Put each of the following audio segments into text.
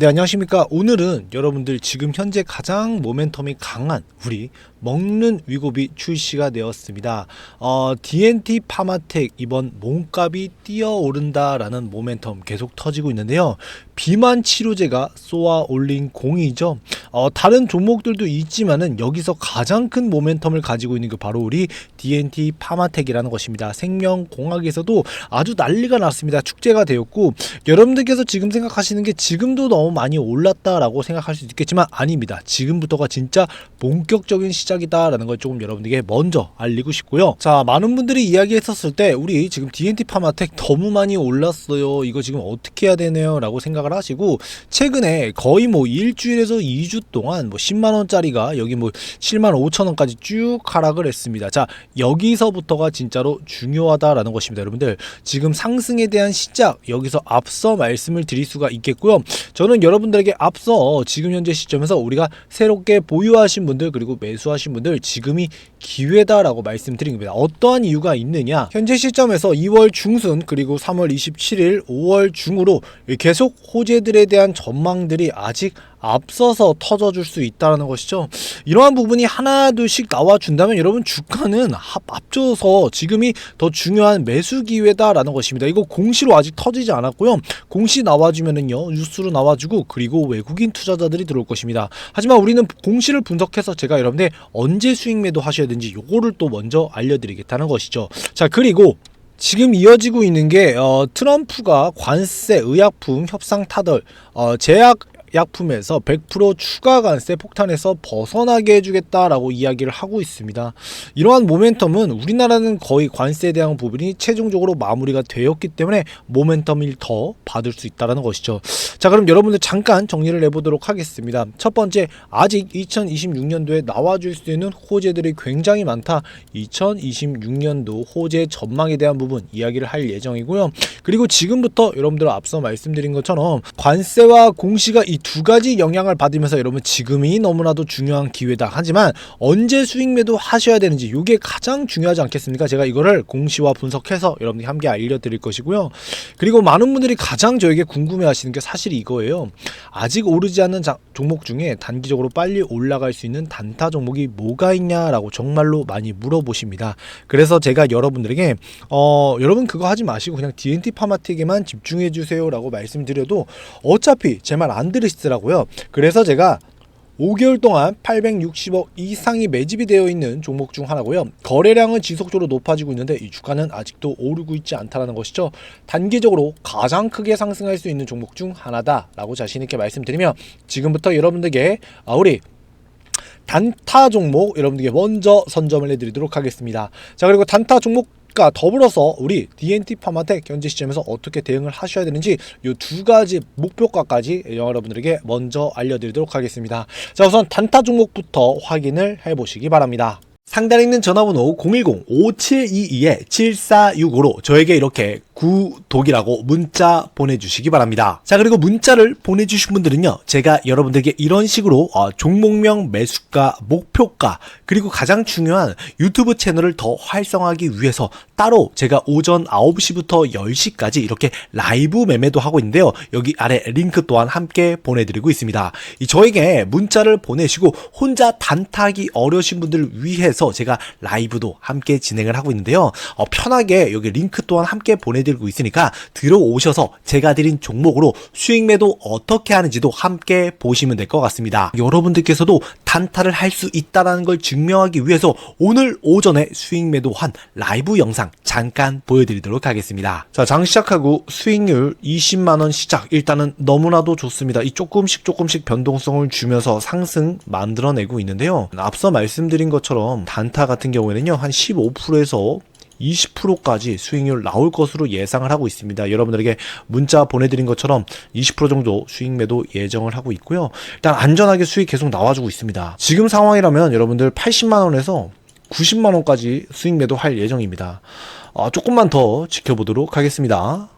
네, 안녕하십니까. 오늘은 여러분들 지금 현재 가장 모멘텀이 강한 우리 먹는 위고비 출시가 되었습니다. 어, DNT 파마텍 이번 몸값이 뛰어오른다라는 모멘텀 계속 터지고 있는데요. 비만 치료제가 쏘아 올린 공이죠. 어, 다른 종목들도 있지만은 여기서 가장 큰 모멘텀을 가지고 있는 게 바로 우리 DNT 파마텍이라는 것입니다. 생명공학에서도 아주 난리가 났습니다. 축제가 되었고 여러분들께서 지금 생각하시는 게 지금도 너무 많이 올랐다라고 생각할 수 있겠지만 아닙니다. 지금부터가 진짜 본격적인 시 작이다라는 걸 조금 여러분들에게 먼저 알리고 싶고요. 자, 많은 분들이 이야기했었을 때 우리 지금 DNT 파마텍 너무 많이 올랐어요. 이거 지금 어떻게 해야 되네요 라고 생각을 하시고 최근에 거의 뭐 일주일에서 2주 동안 뭐 10만 원짜리가 여기 뭐 7만 5천 원까지 쭉 하락을 했습니다. 자, 여기서부터가 진짜로 중요하다라는 것입니다. 여러분들 지금 상승에 대한 시작 여기서 앞서 말씀을 드릴 수가 있겠고요. 저는 여러분들에게 앞서 지금 현재 시점에서 우리가 새롭게 보유하신 분들 그리고 매수하신 분들 지금이 기회다라고 말씀드립니다. 어떠한 이유가 있느냐? 현재 시점에서 2월 중순 그리고 3월 27일, 5월 중으로 계속 호재들에 대한 전망들이 아직 앞서서 터져줄 수 있다는 것이죠. 이러한 부분이 하나둘씩 나와준다면 여러분 주가는 합, 앞져서 지금이 더 중요한 매수 기회다라는 것입니다. 이거 공시로 아직 터지지 않았고요. 공시 나와주면은요 뉴스로 나와주고 그리고 외국인 투자자들이 들어올 것입니다. 하지만 우리는 공시를 분석해서 제가 여러분들 언제 수익 매도 하셔야 되는지 요거를 또 먼저 알려드리겠다는 것이죠. 자 그리고 지금 이어지고 있는 게 어, 트럼프가 관세 의약품 협상 타덜 어, 제약 약품에서 100% 추가 관세 폭탄에서 벗어나게 해주겠다라고 이야기를 하고 있습니다. 이러한 모멘텀은 우리나라는 거의 관세에 대한 부분이 최종적으로 마무리가 되었기 때문에 모멘텀을 더 받을 수 있다는 것이죠. 자, 그럼 여러분들 잠깐 정리를 해보도록 하겠습니다. 첫 번째, 아직 2026년도에 나와줄 수 있는 호재들이 굉장히 많다. 2026년도 호재 전망에 대한 부분 이야기를 할 예정이고요. 그리고 지금부터 여러분들 앞서 말씀드린 것처럼 관세와 공시가 이두 가지 영향을 받으면서 여러분 지금이 너무나도 중요한 기회다. 하지만 언제 수익 매도 하셔야 되는지 이게 가장 중요하지 않겠습니까? 제가 이거를 공시와 분석해서 여러분들이 함께 알려드릴 것이고요. 그리고 많은 분들이 가장 저에게 궁금해하시는 게 사실 이거예요. 아직 오르지 않는 자- 종목 중에 단기적으로 빨리 올라갈 수 있는 단타 종목이 뭐가 있냐라고 정말로 많이 물어보십니다. 그래서 제가 여러분들에게 어 여러분 그거 하지 마시고 그냥 DNT 파마틱에만 집중해 주세요라고 말씀드려도 어차피 제 말 안 들으 시더라고요. 그래서 제가 5개월 동안 860억 이상이 매집이 되어 있는 종목 중 하나고요. 거래량은 지속적으로 높아지고 있는데 이 주가는 아직도 오르고 있지 않다라는 것이죠. 단기적으로 가장 크게 상승할 수 있는 종목 중 하나다라고 자신 있게 말씀드리며 지금부터 여러분들에게 아, 우리 단타 종목 여러분들께 먼저 선점을 해드리도록 하겠습니다. 자 그리고 단타 종목 과 더불어서 우리 DNT 파마텍 현재 시점에서 어떻게 대응을 하셔야 되는지 이 두 가지 목표가까지 여러분들에게 먼저 알려드리도록 하겠습니다. 자 우선 단타 종목부터 확인을 해보시기 바랍니다. 상단에 있는 전화번호 010-5722-7465로 저에게 이렇게 구독이라고 문자 보내주시기 바랍니다. 자 그리고 문자를 보내주신 분들은요 제가 여러분들에게 이런 식으로 어, 종목명 매수가 목표가 그리고 가장 중요한 유튜브 채널을 더 활성화하기 위해서 따로 제가 오전 9시부터 10시까지 이렇게 라이브 매매도 하고 있는데요 여기 아래 링크 또한 함께 보내드리고 있습니다. 이 저에게 문자를 보내시고 혼자 단타하기 어려우신 분들을 위해서 제가 라이브도 함께 진행을 하고 있는데요 어, 편하게 여기 링크 또한 함께 보내드리고 있으니까 들어오셔서 제가 드린 종목으로 수익 매도 어떻게 하는지도 함께 보시면 될 것 같습니다. 여러분들께서도 단타를 할 수 있다는 걸 증명하기 위해서 오늘 오전에 수익 매도한 라이브 영상 잠깐 보여드리도록 하겠습니다. 자, 장 시작하고 수익률 20만원 시작. 일단은 너무나도 좋습니다. 이 조금씩 조금씩 변동성을 주면서 상승 만들어내고 있는데요. 앞서 말씀드린 것처럼 단타 같은 경우에는요, 한 15%에서 20%까지 수익률 나올 것으로 예상을 하고 있습니다. 여러분들에게 문자 보내드린 것처럼 20% 정도 수익 매도 예정을 하고 있고요. 일단 안전하게 수익 계속 나와주고 있습니다. 지금 상황이라면 여러분들 80만원에서 90만원까지 수익 매도 할 예정입니다. 어, 조금만 더 지켜보도록 하겠습니다.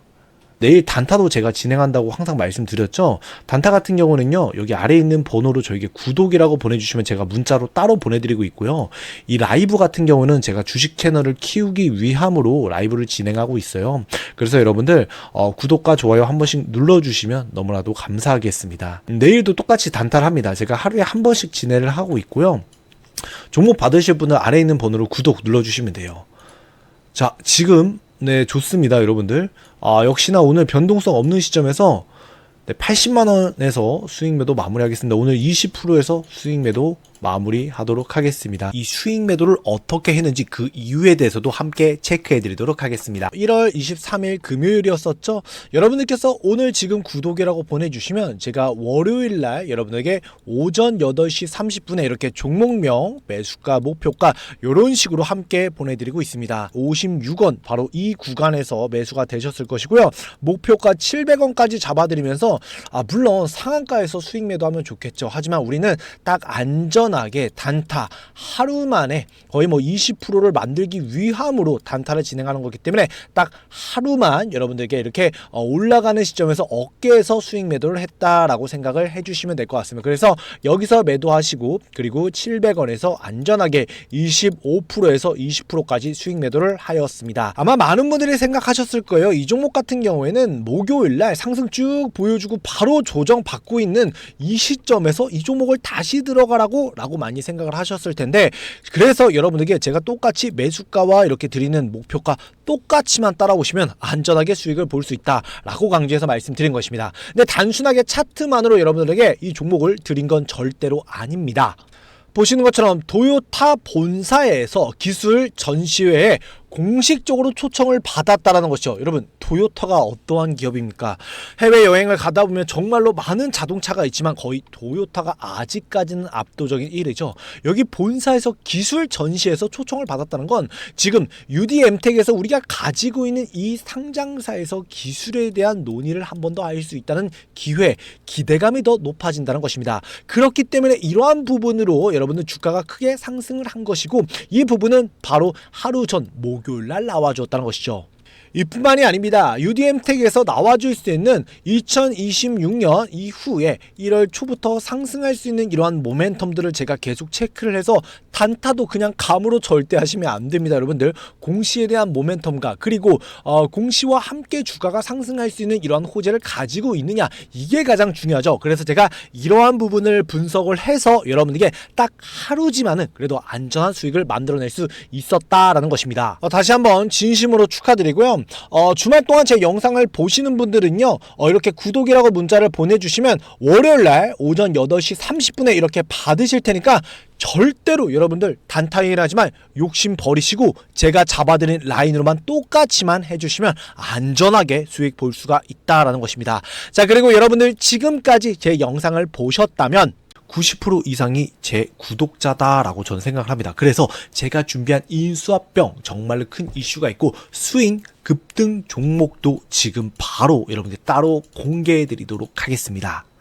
내일 단타도 제가 진행한다고 항상 말씀드렸죠. 단타 같은 경우는요, 여기 아래에 있는 번호로 저에게 구독이라고 보내주시면 제가 문자로 따로 보내드리고 있고요. 이 라이브 같은 경우는 제가 주식 채널을 키우기 위함으로 라이브를 진행하고 있어요. 그래서 여러분들 어, 구독과 좋아요 한 번씩 눌러주시면 너무나도 감사하겠습니다. 내일도 똑같이 단타를 합니다. 제가 하루에 한 번씩 진행을 하고 있고요. 종목 받으실 분은 아래에 있는 번호로 구독 눌러주시면 돼요. 자, 지금 네 좋습니다, 여러분들. 아, 역시나 오늘 변동성 없는 시점에서 네, 80만 원에서 수익 매도 마무리하겠습니다. 오늘 20%에서 수익 매도 마무리하도록 하겠습니다. 이 수익 매도를 어떻게 했는지 그 이유에 대해서도 함께 체크해 드리도록 하겠습니다. 1월 23일 금요일이었었죠. 여러분들께서 오늘 지금 구독이라고 보내주시면 제가 월요일 날 여러분에게 오전 8시 30분에 이렇게 종목명, 매수가, 목표가 이런 식으로 함께 보내드리고 있습니다. 56원 바로 이 구간에서 매수가 되셨을 것이고요. 목표가 700원까지 잡아드리면서 아 물론 상한가에서 수익 매도하면 좋겠죠. 하지만 우리는 딱 안전 안전하게 단타 하루 만에 거의 뭐 20%를 만들기 위함으로 단타를 진행하는 거기 때문에 딱 하루만 여러분들께 이렇게 어, 올라가는 시점에서 어깨에서 수익 매도를 했다라고 생각을 해주시면 될 것 같습니다. 그래서 여기서 매도하시고 그리고 700원에서 안전하게 25%에서 20%까지 수익 매도를 하였습니다. 아마 많은 분들이 생각하셨을 거예요. 이 종목 같은 경우에는 목요일 날 상승 쭉 보여주고 바로 조정 받고 있는 이 시점에서 이 종목을 다시 들어가라고 라고 많이 생각을 하셨을 텐데 그래서 여러분에게 제가 똑같이 매수가와 이렇게 드리는 목표가 똑같이만 따라오시면 안전하게 수익을 볼 수 있다 라고 강조해서 말씀드린 것입니다. 근데 단순하게 차트만으로 여러분들에게 이 종목을 드린 건 절대로 아닙니다. 보시는 것처럼 도요타 본사에서 기술 전시회에 공식적으로 초청을 받았다라는 것이죠. 여러분, 도요타가 어떠한 기업입니까? 해외 여행을 가다 보면 정말로 많은 자동차가 있지만 거의 도요타가 아직까지는 압도적인 1위죠. 여기 본사에서 기술 전시에서 초청을 받았다는 건 지금 UDM텍에서 우리가 가지고 있는 이 상장사에서 기술에 대한 논의를 한 번더할수 있다는 기회, 기대감이 더 높아진다는 것입니다. 그렇기 때문에 이러한 부분으로 여러분들 주가가 크게 상승을 한 것이고 이 부분은 바로 하루 전 목 요일 날 나와주었다는 것이죠. 이뿐만이 아닙니다. UDM텍에서 나와줄 수 있는 2026년 이후에 1월 초부터 상승할 수 있는 이러한 모멘텀들을 제가 계속 체크를 해서 단타도 그냥 감으로 절대 하시면 안 됩니다. 여러분들 공시에 대한 모멘텀과 그리고 어, 공시와 함께 주가가 상승할 수 있는 이러한 호재를 가지고 있느냐 이게 가장 중요하죠. 그래서 제가 이러한 부분을 분석을 해서 여러분에게 딱 하루지만은 그래도 안전한 수익을 만들어낼 수 있었다라는 것입니다. 어, 다시 한번 진심으로 축하드리고요. 어, 주말 동안 제 영상을 보시는 분들은요, 어, 이렇게 구독이라고 문자를 보내주시면 월요일 날 오전 8시 30분에 이렇게 받으실 테니까 절대로 여러분들 단타일 하지만 욕심 버리시고 제가 잡아드린 라인으로만 똑같이만 해주시면 안전하게 수익 볼 수가 있다라는 것입니다. 자, 그리고 여러분들 지금까지 제 영상을 보셨다면 90% 이상이 제 구독자다라고 저는 생각을 합니다. 그래서 제가 준비한 인수합병 정말로 큰 이슈가 있고 스윙 급등 종목도 지금 바로 여러분들 따로 공개해 드리도록 하겠습니다.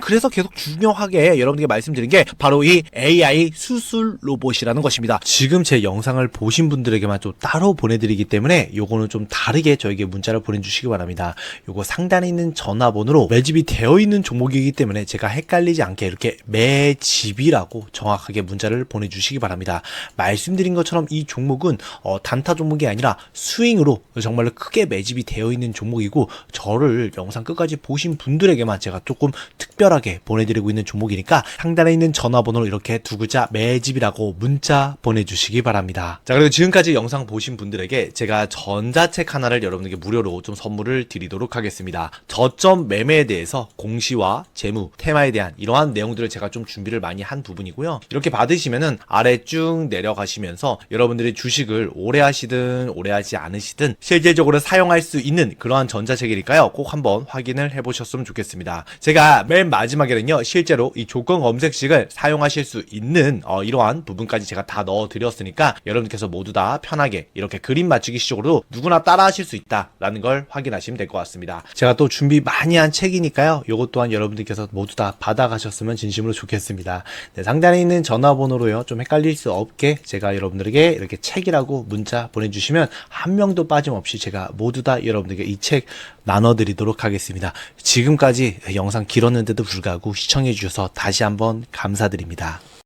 그래서 계속 중요하게 여러분들께 말씀드린 게 바로 이 AI 수술 로봇이라는 것입니다. 지금 제 영상을 보신 분들에게만 좀 따로 보내드리기 때문에 요거는 좀 다르게 저에게 문자를 보내주시기 바랍니다. 요거 상단에 있는 전화번호로 매집이 되어 있는 종목이기 때문에 제가 헷갈리지 않게 이렇게 매집이라고 정확하게 문자를 보내주시기 바랍니다. 말씀드린 것처럼 이 종목은 어, 단타 종목이 아니라 스윙으로 정말로 크게 매집이 되어 있는 종목이고 저를 영상 끝까지 보신 분들에게만 제가 조금 특별 하게 보내드리고 있는 종목이니까 상단에 있는 전화번호로 이렇게 두 글자 매집이라고 문자 보내주시기 바랍니다. 자 그리고 지금까지 영상 보신 분들에게 제가 전자책 하나를 여러분에게 무료로 좀 선물을 드리도록 하겠습니다. 저점 매매에 대해서 공시와 재무, 테마에 대한 이러한 내용들을 제가 좀 준비를 많이 한 부분이고요. 이렇게 받으시면은 아래 쭉 내려가시면서 여러분들이 주식을 오래 하시든 오래 하지 않으시든 실질적으로 사용할 수 있는 그러한 전자책이니까요. 꼭 한번 확인을 해보셨으면 좋겠습니다. 제가 맨 마지막에는요. 실제로 이 조건 검색식을 사용하실 수 있는 어, 이러한 부분까지 제가 다 넣어드렸으니까 여러분께서 모두 다 편하게 이렇게 그림 맞추기 식으로 누구나 따라하실 수 있다라는 걸 확인하시면 될 것 같습니다. 제가 또 준비 많이 한 책이니까요. 요것 또한 여러분들께서 모두 다 받아가셨으면 진심으로 좋겠습니다. 네, 상단에 있는 전화번호로요. 좀 헷갈릴 수 없게 제가 여러분들에게 이렇게 책이라고 문자 보내주시면 한 명도 빠짐없이 제가 모두 다 여러분들에게 이 책 나눠드리도록 하겠습니다. 지금까지 영상 길었는데도 불구하고 시청해주셔서 다시 한번 감사드립니다.